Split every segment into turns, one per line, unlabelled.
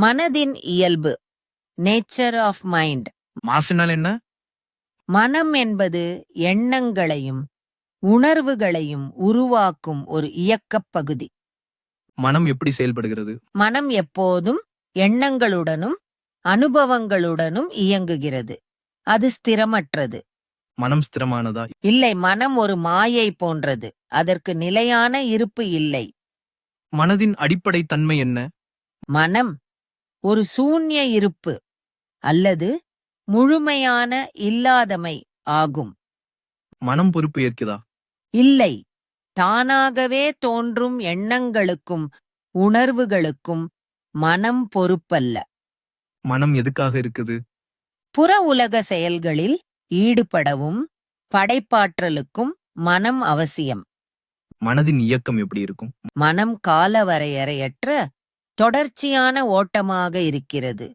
மனதின் இயல்பு. Nature of mind
மாசுனால் என்ன?
மனம் என்பது எண்ணங்களையும் உணர்வுகளையும் உருவாக்கும் ஒரு இயக்கப் பகுதி.
மனம் எப்படி செயல்படுகிறது?
மனம் எப்போதும் எண்ணங்களுடனும் அனுபவங்களுடனும் இயங்குகிறது. அது ஸ்திரமற்றது.
மனம் ஸ்திரமானதா?
இல்லை மனம் ஒரு மாயை போன்றது. அதற்கு நிலையான இருப்பு இல்லை.
மனதின் அடிப்படை தன்மை என்ன?
மனம் ஒரு சூன்ய இருப்பு அல்லது முழுமையான இல்லாதமை ஆகும்.
மனம் பொறுப்பு ஏற்கிறதா
இல்லை. தானாகவே தோன்றும் எண்ணங்களுக்கும் உணர்வுகளுக்கும் மனம் பொறுப்பல்ல.
மனம் எதுக்காக இருக்குது?
புற உலக செயல்களில் ஈடுபடவும் படைப்பாற்றலுக்கும் மனம் அவசியம்.
மனதின் இயக்கம் எப்படி இருக்கும்?
மனம் காலவரையறையற்ற தொடர்ச்சியான ஓட்டமாக இருக்கிறது.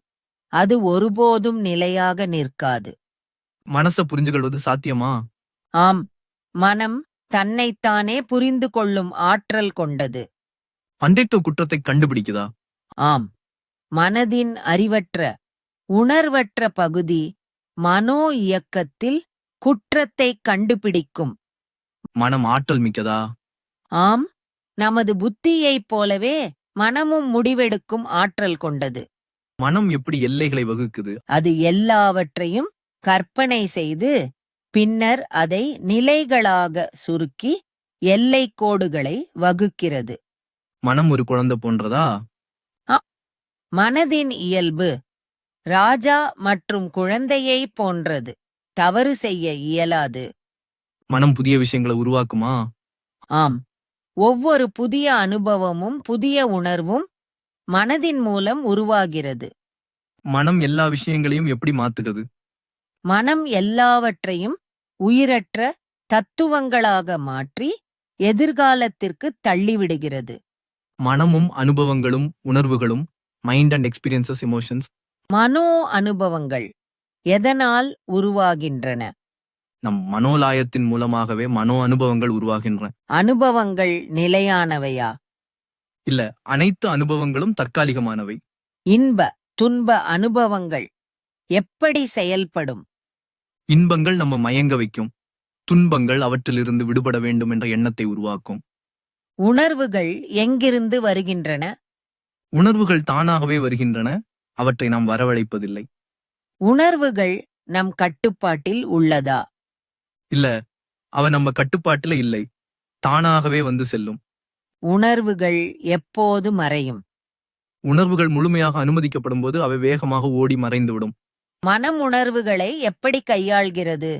அது ஒருபோதும் நிலையாக நிற்காது.
மனச புரிஞ்சுகொள்வது சாத்தியமா?
ஆம். மனம் தன்னைத்தானே புரிந்து கொள்ளும் ஆற்றல் கொண்டது.
பண்டைத்துவ குற்றத்தை கண்டுபிடிக்குதா?
ஆம். மனதின் அறிவற்ற உணர்வற்ற பகுதி மனோ இயக்கத்தில் குற்றத்தை கண்டுபிடிக்கும்.
மனம் ஆற்றல் மிக்கதா?
ஆம். நமது புத்தியைப் போலவே மனமும் முடிவெடுக்கும் ஆற்றல் கொண்டது.
மனம் எப்படி எல்லைகளை வகுக்குது?
அது எல்லாவற்றையும் கற்பனை செய்து பின்னர் அதை நிலைகளாக சுருக்கி எல்லைக் கோடுகளை வகுக்கிறது.
மனம் ஒரு குழந்தை போன்றதா?
மனதின் இயல்பு ராஜா மற்றும் குழந்தையை போன்றது. தவறு செய்ய இயலாது.
மனம் புதிய விஷயங்களை உருவாக்குமா?
ஆம். ஒவ்வொரு புதிய அனுபவமும் புதிய உணர்வும் மனதின் மூலம் உருவாகிறது.
மனம் எல்லா விஷயங்களையும் எப்படி மாத்துகிறது?
மனம் எல்லாவற்றையும் உயிரற்ற தத்துவங்களாக மாற்றி எதிர்காலத்திற்கு தள்ளிவிடுகிறது.
மனமும் அனுபவங்களும் உணர்வுகளும் மைண்ட் அண்ட் எக்ஸ்பீரியன்சஸ் எமோஷன்ஸ்
மனோ அனுபவங்கள் எதனால் உருவாகின்றன?
நம் மனோலாயத்தின் மூலமாகவே மனோ அனுபவங்கள் உருவாகின்றன.
அனுபவங்கள் நிலையானவையா?
இல்ல அனைத்து அனுபவங்களும் தற்காலிகமானவை.
இன்ப துன்ப அனுபவங்கள் எப்படி செயல்படும்?
இன்பங்கள் நம்ம மயங்க வைக்கும். துன்பங்கள் அவற்றிலிருந்து விடுபட வேண்டும் என்ற எண்ணத்தை உருவாக்கும்.
உணர்வுகள் எங்கிருந்து வருகின்றன?
உணர்வுகள் தானாகவே வருகின்றன அவற்றை நாம் வரவழைப்பதில்லை.
உணர்வுகள் நம் கட்டுப்பாட்டில் உள்ளதா?
இல்ல அவ நம்ம கட்டுப்பாட்டுல இல்லை. தானாகவே வந்து செல்லும்.
உணர்வுகள் எப்போது மறையும்?
உணர்வுகள் முழுமையாக அனுமதிக்கப்படும் போது அவை வேகமாக ஓடி மறைந்துவிடும்.
மனம் உணர்வுகளை எப்படி கையாள்கிறது?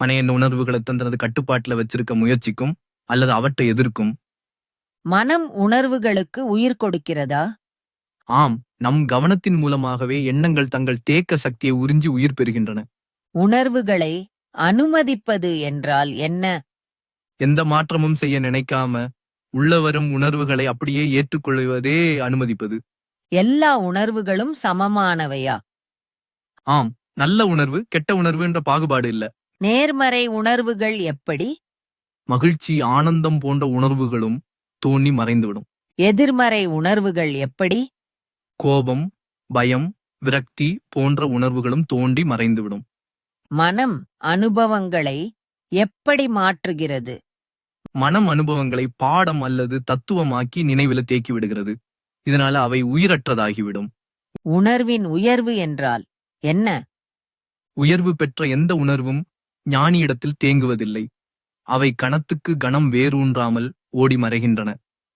மனையன் உணர்வுகளை தன் தனது கட்டுப்பாட்டுல வச்சிருக்க முயற்சிக்கும் அல்லது அவற்றை எதிர்க்கும்?
மனம் உணர்வுகளுக்கு உயிர் கொடுக்கிறதா?
ஆம் நம் கவனத்தின் மூலமாகவே எண்ணங்கள் தங்கள் தேக்க சக்தியை உறிஞ்சி உயிர் பெறுகின்றன.
உணர்வுகளை அனுமதிப்பது என்றால் என்ன?
எந்த மாற்றமும் செய்ய நினைக்காம உள்ளவரும் உணர்வுகளை அப்படியே ஏற்றுக்கொள்வதே அனுமதிப்பது.
எல்லா உணர்வுகளும் சமமானவையா?
ஆம் நல்ல உணர்வு கெட்ட உணர்வு என்ற பாகுபாடு இல்ல.
நேர்மறை உணர்வுகள் எப்படி?
மகிழ்ச்சி ஆனந்தம் போன்ற உணர்வுகளும் தோன்றி மறைந்துவிடும்.
எதிர்மறை உணர்வுகள் எப்படி?
கோபம் பயம் விரக்தி போன்ற உணர்வுகளும் தோன்றி மறைந்துவிடும்.
மனம் அனுபவங்களை எப்படி மாற்றுகிறது?
மனம் அனுபவங்களை பாடம் அல்லது தத்துவமாக்கி நினைவில தேக்கி விடுகிறது. இதனால அவை உயிரற்றதாகிவிடும்.
உணர்வின் உயர்வு என்றால் என்ன?
உயர்வு பெற்ற எந்த உணர்வும் ஞானியிடத்தில் தேங்குவதில்லை. அவை கணத்துக்கு கணம் வேரூன்றாமல் ஓடி மறைகின்றன.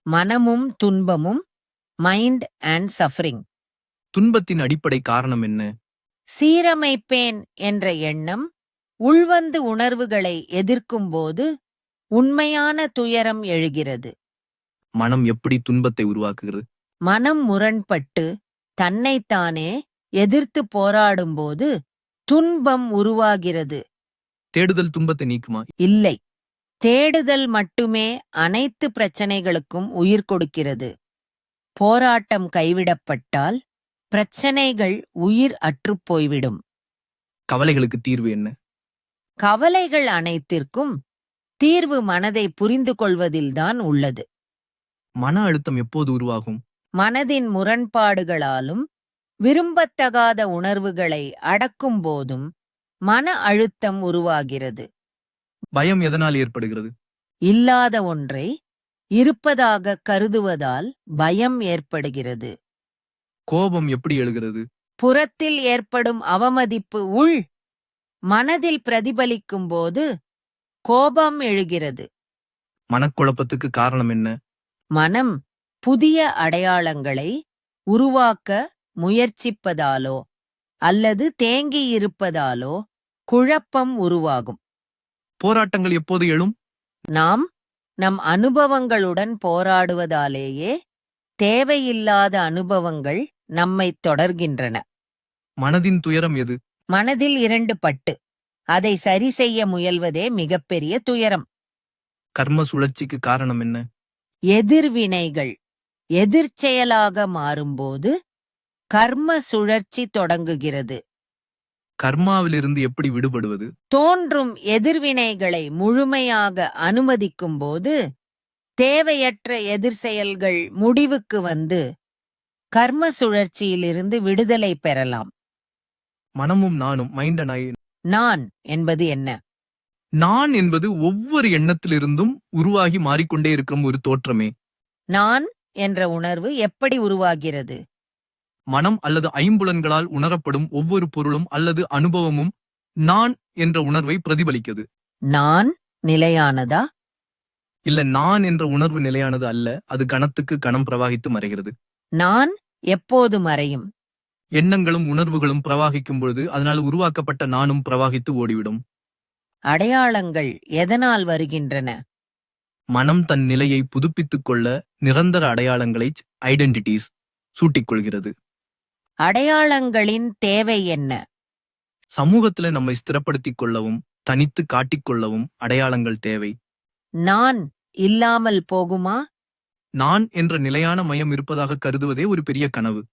மனமும் துன்பமும் மைண்ட் அண்ட் சஃபரிங்
துன்பத்தின் அடிப்படை காரணம் என்ன?
சீரமைப்பேன் என்ற எண்ணம் உள்வந்து உணர்வுகளை எதிர்க்கும்போது உண்மையான துயரம் எழுகிறது.
மனம் எப்படி துன்பத்தை உருவாக்குகிறது?
மனம் முரண்பட்டு தன்னைத்தானே எதிர்த்து போராடும்போது துன்பம் உருவாகிறது.
தேடுதல் துன்பத்தை நீக்குமா?
இல்லை. தேடுதல் மட்டுமே அனைத்து பிரச்சனைகளுக்கும் உயிர் கொடுக்கிறது. போராட்டம் கைவிடப்பட்டால் பிரச்சனைகள் உயிர் அற்றுப் போய்விடும்.
கவலைகளுக்கு தீர்வு என்ன?
கவலைகள் அனைத்திற்கும் தீர்வு மனதை புரிந்து கொள்வதில்தான் உள்ளது.
மன அழுத்தம் எப்போது உருவாகும்?
மனதின் முரண்பாடுகளாலும் விரும்பத்தகாத உணர்வுகளை அடக்கும் போதும் மன அழுத்தம் உருவாகிறது.
பயம் எதனால் ஏற்படுகிறது?
இல்லாத ஒன்றை இருப்பதாக கருதுவதால் பயம் ஏற்படுகிறது.
கோபம் எப்படி எழுகிறது?
புறத்தில் ஏற்படும் அவமதிப்பு உள் மனதில் பிரதிபலிக்கும் போது கோபம் எழுகிறது.
மனக்குழப்பத்துக்கு காரணம் என்ன?
மனம் புதிய அடையாளங்களை உருவாக்க முயற்சிப்பதாலோ அல்லது தேங்கியிருப்பதாலோ குழப்பம் உருவாகும்.
போராட்டங்கள் எப்போது எழும்?
நாம் நம் அனுபவங்களுடன் போராடுவதாலேயே தேவையில்லாத அனுபவங்கள் நம்மைத் தொடர்கின்றன.
மனதின் துயரம் எது?
மனதில் இரண்டு பட்டு. அதை சரி செய்ய முயல்வதே மிகப்பெரிய துயரம்.
கர்ம சுழற்சிக்கு காரணம் என்ன?
எதிர்வினைகள். எதிர்ச்செயலாக மாறும்போது கர்ம சுழற்சி தொடங்குகிறது.
கர்மாவிலிருந்து எப்படி விடுபடுவது?
தோன்றும் எதிர்வினைகளை முழுமையாக அனுமதிக்கும்போது தேவையற்ற எதிர் செயல்கள் முடிவுக்கு வந்து கர்ம சுழற்சியிலிருந்து விடுதலை பெறலாம்.
மனமும் நானும் மைண்ட் அண்ட் ஐ
நான் என்பது என்ன?
நான் என்பது ஒவ்வொரு எண்ணத்திலிருந்தும் உருவாகி மாறிக்கொண்டே இருக்கும் ஒரு தோற்றமே.
நான் என்ற உணர்வு எப்படி உருவாகிறது?
மனம் அல்லது ஐம்புலன்களால் உணரப்படும் ஒவ்வொரு பொருளும் அல்லது அனுபவமும் நான் என்ற உணர்வை பிரதிபலிக்கிறது.
நான் நிலையானதா?
இல்ல நான் என்ற உணர்வு நிலையானது அல்ல அது கணத்துக்கு கணம் பிரவாகித்து மறைகிறது.
நான் எப்போது மறையும்?
எண்ணங்களும் உணர்வுகளும் பிரவாகிக்கும் பொழுது அதனால் உருவாக்கப்பட்ட நானும் பிரவாகித்து ஓடிவிடும்.
அடையாளங்கள் எதனால் வருகின்றன?
மனம் தன் நிலையை புதுப்பித்துக் கொள்ள நிரந்தர அடையாளங்களை ஐடென்டிட்டிஸ் சூட்டிக்கொள்கிறது.
அடையாளங்களின் தேவை என்ன?
சமூகத்துல நம்மை ஸ்திரப்படுத்திக் கொள்ளவும் தனித்து காட்டிக்கொள்ளவும் அடையாளங்கள் தேவை.
நான் இல்லாமல் போகுமா?
நான் என்ற நிலையான மயம் இருப்பதாக கருதுவதே ஒரு பெரிய கனவு.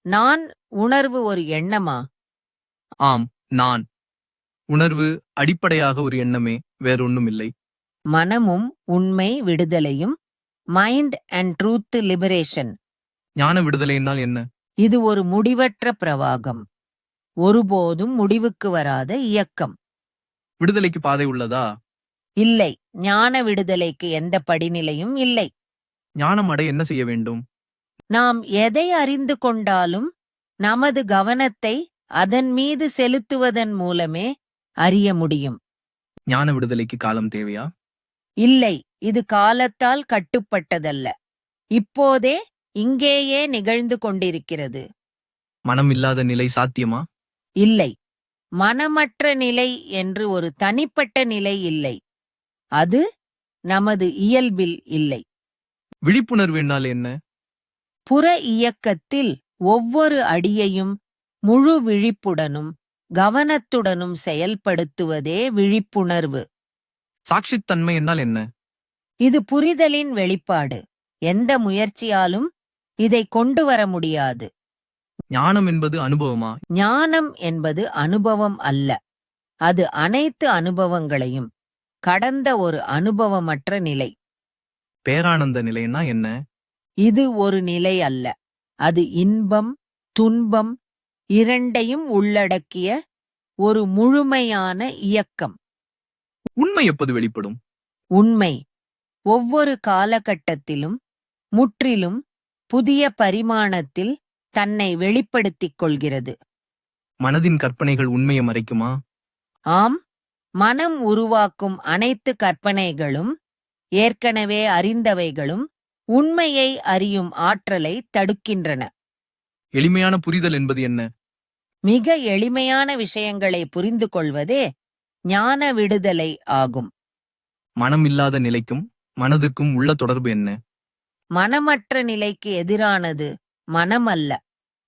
நான் உணர்வு ஒரு எண்ணமா?
ஆம் நான். உணர்வு அடிப்படையாக ஒரு எண்ணமே வேறொன்னும் இல்லை
மனமும் உண்மை விடுதலையும் மைண்ட் அண்ட் ட்ரூத் லிபரேஷன்.
ஞான விடுதலை என்னால் என்ன?
இது ஒரு முடிவற்ற பிரவாகம். ஒருபோதும் முடிவுக்கு வராத இயக்கம்.
விடுதலைக்கு பாதை உள்ளதா?
இல்லை ஞான விடுதலைக்கு எந்த படிநிலையும் இல்லை.
ஞானம் அடைய என்ன செய்ய வேண்டும்?
நாம் எதை அறிந்து கொண்டாலும் நமது கவனத்தை அதன் மீது செலுத்துவதன் மூலமே அறிய முடியும்.
ஞான விடுதலைக்கு காலம் தேவையா?
இல்லை இது காலத்தால் கட்டுப்பட்டதல்ல. இப்போதே இங்கேயே நிகழ்ந்து கொண்டிருக்கிறது.
மனம் இல்லாத நிலை சாத்தியமா?
இல்லை. மனமற்ற நிலை என்று ஒரு தனிப்பட்ட நிலை இல்லை. அது நமது இயல்பில் இல்லை.
விழிப்புணர்வு என்னால் என்ன?
புற இயக்கத்தில் ஒவ்வொரு அடியையும் முழு விழிப்புடனும் கவனத்துடனும் செயல்படுத்துவதே விழிப்புணர்வு.
சாட்சித்தன்மை என்னால் என்ன?
இது புரிதலின் வெளிப்பாடு. எந்த முயற்சியாலும் இதை கொண்டு வர முடியாது.
ஞானம் என்பது அனுபவமா?
ஞானம் என்பது அனுபவம் அல்ல. அது அனைத்து அனுபவங்களையும் கடந்த ஒரு அனுபவமற்ற நிலை.
பேரானந்த நிலைன்னா என்ன?
இது ஒரு நிலை அல்ல. அது இன்பம் துன்பம் இரண்டையும் உள்ளடக்கிய ஒரு முழுமையான இயக்கம்.
உண்மை எப்போது வெளிப்படும்?
உண்மை. ஒவ்வொரு காலகட்டத்திலும் முற்றிலும் புதிய பரிமாணத்தில் தன்னை வெளிப்படுத்திக் கொள்கிறது.
மனதின் கற்பனைகள் உண்மையை மறைக்குமா?
ஆம். மனம் உருவாக்கும் அனைத்து கற்பனைகளும் ஏற்கனவே அறிந்தவைகளும் உண்மையை அறியும் ஆற்றலை தடுக்கின்றன.
எளிமையான புரிதல் என்பது என்ன?
மிக எளிமையான விஷயங்களை புரிந்து கொள்வதே ஞான விடுதலை ஆகும்.
மனம் இல்லாத நிலைக்கும் மனதுக்கும் உள்ள தொடர்பு என்ன?
மனமற்ற நிலைக்கு எதிரானது மனமல்ல.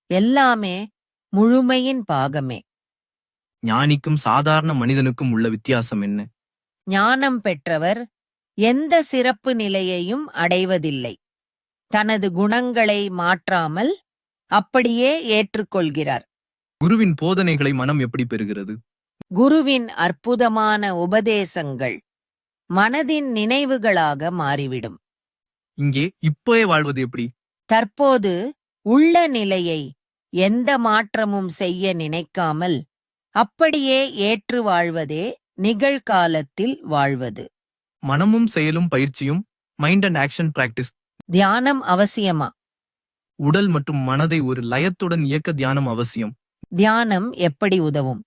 எல்லாமே முழுமையின் பாகமே.
ஞானிக்கும் சாதாரண மனிதனுக்கும் உள்ள வித்தியாசம் என்ன?
ஞானம் பெற்றவர் எந்த சிறப்பு நிலையையும் அடைவதில்லை. தனது குணங்களை மாற்றாமல் அப்படியே ஏற்றுக்கொள்கிறார்.
குருவின் போதனைகளை மனம் எப்படி பெறுகிறது?
குருவின் அற்புதமான உபதேசங்கள் மனதின் நினைவுகளாக மாறிவிடும்.
இங்கே இப்போயே வாழ்வது எப்படி?
தற்போது உள்ள நிலையை எந்த மாற்றமும் செய்ய நினைக்காமல் அப்படியே ஏற்று வாழ்வதே நிகழ்காலத்தில் வாழ்வது.
மனமும் செயலும் பயிற்சியும் மைண்ட் அண்ட் ஆக்ஷன் பிராக்டிஸ்
தியானம் அவசியமா?
உடல் மற்றும் மனதை ஒரு லயத்துடன் இயக்க தியானம் அவசியம்.
தியானம் எப்படி உதவும்?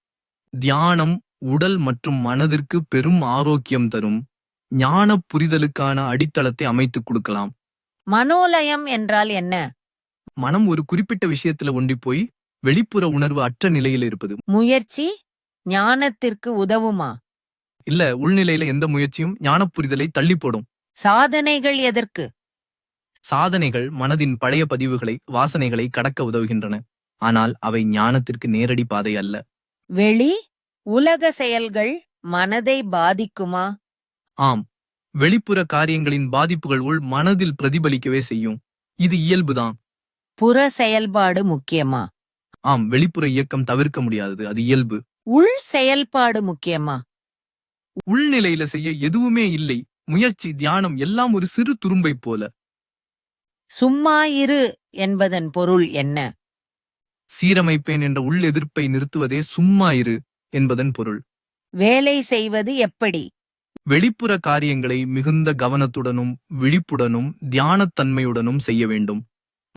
தியானம் உடல் மற்றும் மனதிற்கு பெரும் ஆரோக்கியம் தரும். ஞான புரிதலுக்கான அடித்தளத்தை அமைத்துக் கொடுக்கலாம்.
மனோலயம் என்றால் என்ன?
மனம் ஒரு குறிப்பிட்ட விஷயத்துல ஒண்டி போய் வெளிப்புற உணர்வு அற்ற நிலையில் இருப்பது.
முயற்சி ஞானத்திற்கு உதவுமா?
இல்ல உள்நிலையில எந்த முயற்சியும் ஞான புரிதலை தள்ளி போடும்
சாதனைகள் எதற்கு?
சாதனைகள் மனதின் பழைய பதிவுகளை வாசனைகளை கடக்க உதவுகின்றன. ஆனால் அவை ஞானத்திற்கு நேரடி பாதை அல்ல.
வெளி உலக செயல்கள் மனதை பாதிக்குமா?
ஆம். வெளிப்புற காரியங்களின் பாதிப்புகள் உள் மனதில் பிரதிபலிக்கவே செய்யும். இது இயல்புதான்.
புற செயல்பாடு முக்கியமா?
ஆம் வெளிப்புற இயக்கம் தவிர்க்க முடியாதது அது இயல்பு.
உள் செயல்பாடு முக்கியமா?
உள்நிலையில செய்ய எதுவுமே இல்லை. முயற்சி தியானம் எல்லாம் ஒரு சிறு துரும்பை போல.
சும்மா இரு என்பதன் பொருள் என்ன?
சீரமைப்பேன் என்ற உள் எதிர்ப்பை நிறுத்துவதே சும்மா இரு என்பதன் பொருள்.
வேலை செய்வது எப்படி?
வெளிப்புற காரியங்களை மிகுந்த கவனத்துடனும் விழிப்புடனும் தியானத்தன்மையுடனும் செய்ய வேண்டும்.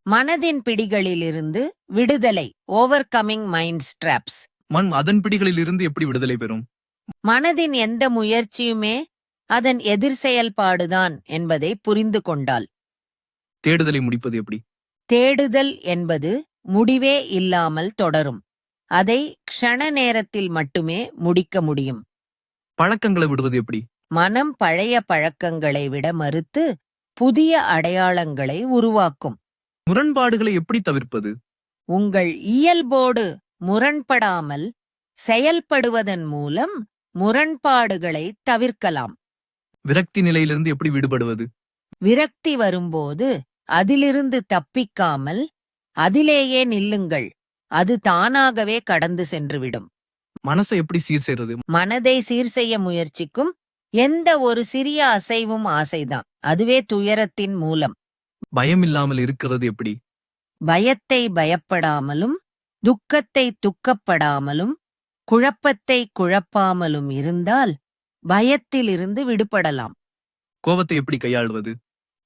மனதின் பிடிகளிலிருந்து விடுதலை ஓவர் கமிங் மைண்ட் ஸ்ட்ராப்ஸ்
மண் அதன் பிடிகளில் இருந்து எப்படி விடுதலை பெறும்?
மனதின் எந்த முயற்சியுமே அதன் எதிர் செயல்பாடுதான் என்பதை புரிந்து கொண்டால்
தேடுதலை முடிப்பது எப்படி?
தேடுதல் என்பது முடிவே இல்லாமல் தொடரும். அதை க்ஷண நேரத்தில் மட்டுமே முடிக்க முடியும்.
பழக்கங்களை விடுவது எப்படி?
மனம் பழைய பழக்கங்களை விட மறுத்து புதிய அடையாளங்களை உருவாக்கும்.
முரண்பாடுகளை எப்படி தவிர்ப்பது?
உங்கள் இயல்போடு முரண்படாமல் செயல்படுவதன் மூலம் முரண்பாடுகளை தவிர்க்கலாம்.
விரக்தி நிலையிலிருந்து எப்படி விடுபடுவது?
விரக்தி வரும்போது அதிலிருந்து தப்பிக்காமல் அதிலேயே நில்லுங்கள். அது தானாகவே கடந்து சென்றுவிடும்.
மனசை எப்படி சீர் செய்றது?
மனதை சீர் செய்ய முயற்சிக்கும் எந்த ஒரு சிறிய அசைவும் ஆசைதான். அதுவே துயரத்தின் மூலம்.
பயம் இல்லாமல் இருக்கிறது எப்படி?
பயத்தை பயப்படாமலும் துக்கத்தை துக்கப்படாமலும் குழப்பத்தை குழப்பாமலும் இருந்தால் பயத்திலிருந்து விடுபடலாம்.
கோபத்தை எப்படி கையாள்வது?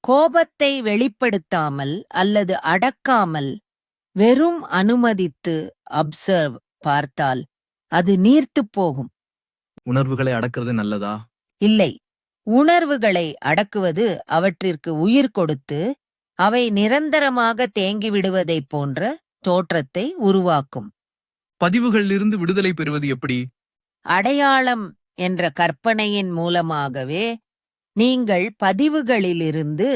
கோபத்தை வெளிப்படுத்தாமல் அல்லது அடக்காமல் வெறும் அனுமதித்து அப்சர்வ் பார்த்தால் அது நீர்த்துப் போகும்.
உணர்வுகளை அடக்கிறது நல்லதா?
இல்லை. உணர்வுகளை அடக்குவது அவற்றிற்கு உயிர் கொடுத்து அவை நிரந்தரமாக தேங்கிவிடுவதைப் போன்ற தோற்றத்தை உருவாக்கும்.
பதிவுகளிலிருந்து விடுதலை பெறுவது எப்படி?
அடையாளம் என்ற கற்பனையின் மூலமாகவே நீங்கள் பதிவுகளிலிருந்து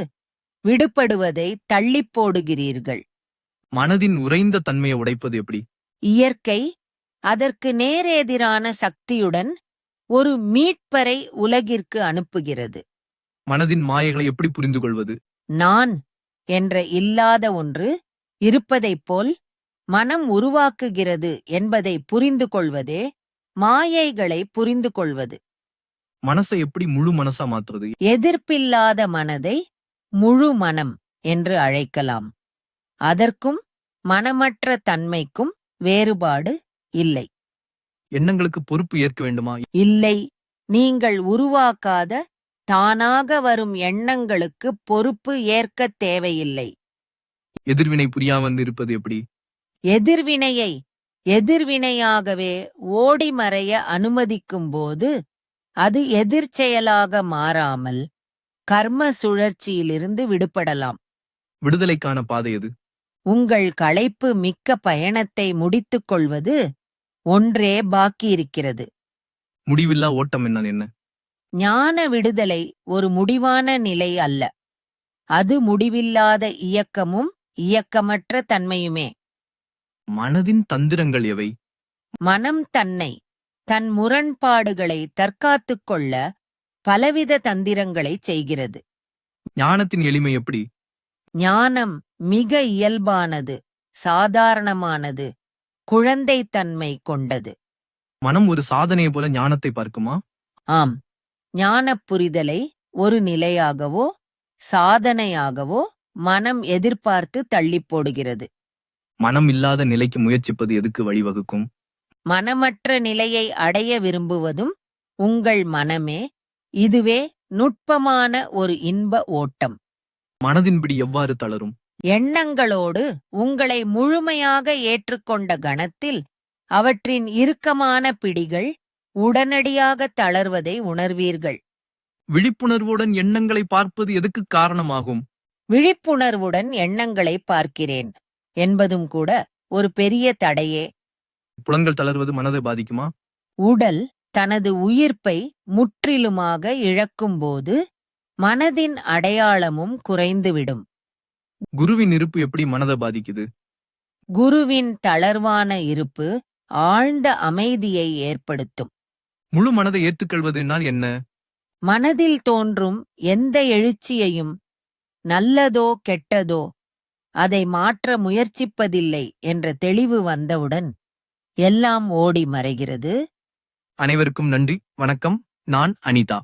விடுபடுவதை தள்ளிப் போடுகிறீர்கள்.
மனதின் உறைந்த தன்மையை உடைப்பது எப்படி?
இயற்கை அதற்கு நேரெதிரான சக்தியுடன் ஒரு மீட்பரை உலகிற்கு அனுப்புகிறது.
மனதின் மாயைகளை எப்படி புரிந்து கொள்வது
நான் என்ற இல்லாத ஒன்று இருப்பதைப் போல் மனம் உருவாக்குகிறது என்பதை புரிந்து கொள்வதே மாயைகளை புரிந்து கொள்வது.
மனசை எப்படி முழு மனசா மாத்துறது?
எதிர்ப்பில்லாத மனதை முழு மனம் என்று அழைக்கலாம். அதற்கும் மனமற்ற தன்மைக்கும் வேறுபாடு இல்லை.
எண்ணங்களுக்கு பொறுப்பு ஏற்க வேண்டுமா?
இல்லை. நீங்கள் உருவாக்காத தானாக வரும் எண்ணங்களுக்கு பொறுப்பு ஏற்கத் தேவையில்லை.
எதிர்வினை புரியாமல் இருப்பது எப்படி?
எதிர்வினையை எதிர்வினையாகவே ஓடி மறைய அனுமதிக்கும்போது அது எதிர்ச்செயலாக மாறாமல் கர்ம சுழற்சியிலிருந்து விடுபடலாம்.
விடுதலைக்கான பாதை எது?
உங்கள் களைப்பு மிக்க பயணத்தை முடித்துக் கொள்வது ஒன்றே பாக்கியிருக்கிறது
முடிவில்லா ஓட்டம் என்ன என்ன?
ஞான விடுதலை ஒரு முடிவான நிலை அல்ல. அது முடிவில்லாத இயக்கமும் இயக்கமற்ற தன்மையுமே.
மனதின் தந்திரங்கள் எவை?
மனம் தன்னை தன் முரண்பாடுகளை தற்காத்துக் கொள்ள பலவித தந்திரங்களைச் செய்கிறது.
ஞானத்தின் எளிமை எப்படி?
ஞானம் மிக இயல்பானது சாதாரணமானது குழந்தைத்தன்மை கொண்டது.
மனம் ஒரு சாதனையை போல ஞானத்தை பார்க்குமா?
ஆம். ஞானப் புரிதலை ஒரு நிலையாகவோ சாதனையாகவோ மனம் எதிர்பார்த்து தள்ளிப் போடுகிறது.
மனம் இல்லாத நிலைக்கு முயற்சிப்பது எதுக்கு வழிவகுக்கும்?
மனமற்ற நிலையை அடைய விரும்புவதும் உங்கள் மனமே இதுவே நுட்பமான ஒரு இன்ப ஓட்டம்.
மனதின்படி எவ்வாறு தளரும்?
எண்ணங்களோடு உங்களை முழுமையாக ஏற்றுக்கொண்ட கணத்தில் அவற்றின் இறுக்கமான பிடிகள் உடனடியாக தளர்வதை உணர்வீர்கள்.
விழிப்புணர்வுடன் எண்ணங்களை பார்ப்பது எதுக்கு காரணமாகும்?
விழிப்புணர்வுடன் எண்ணங்களை பார்க்கிறேன். என்பதும் கூட ஒரு பெரிய தடையே.
புலன்கள் தளர்வது மனதை பாதிக்குமா?
உடல் தனது உயிர்ப்பை முற்றிலுமாக இழக்கும்போது மனதின் அடையாளமும் குறைந்துவிடும்.
குருவின் இருப்பு எப்படி மனதை பாதிக்குது?
குருவின் தளர்வான இருப்பு ஆழ்ந்த அமைதியை ஏற்படுத்தும்.
முழு மனதை ஏற்றுக்கொள்வதனால் என்ன?
மனதில் தோன்றும் எந்த எழுச்சியையும் நல்லதோ கெட்டதோ அதை மாற்ற முயற்சிப்பதில்லை என்ற தெளிவு வந்தவுடன் எல்லாம் ஓடி மறைகிறது.
அனைவருக்கும் நன்றி. வணக்கம். நான் அனிதா.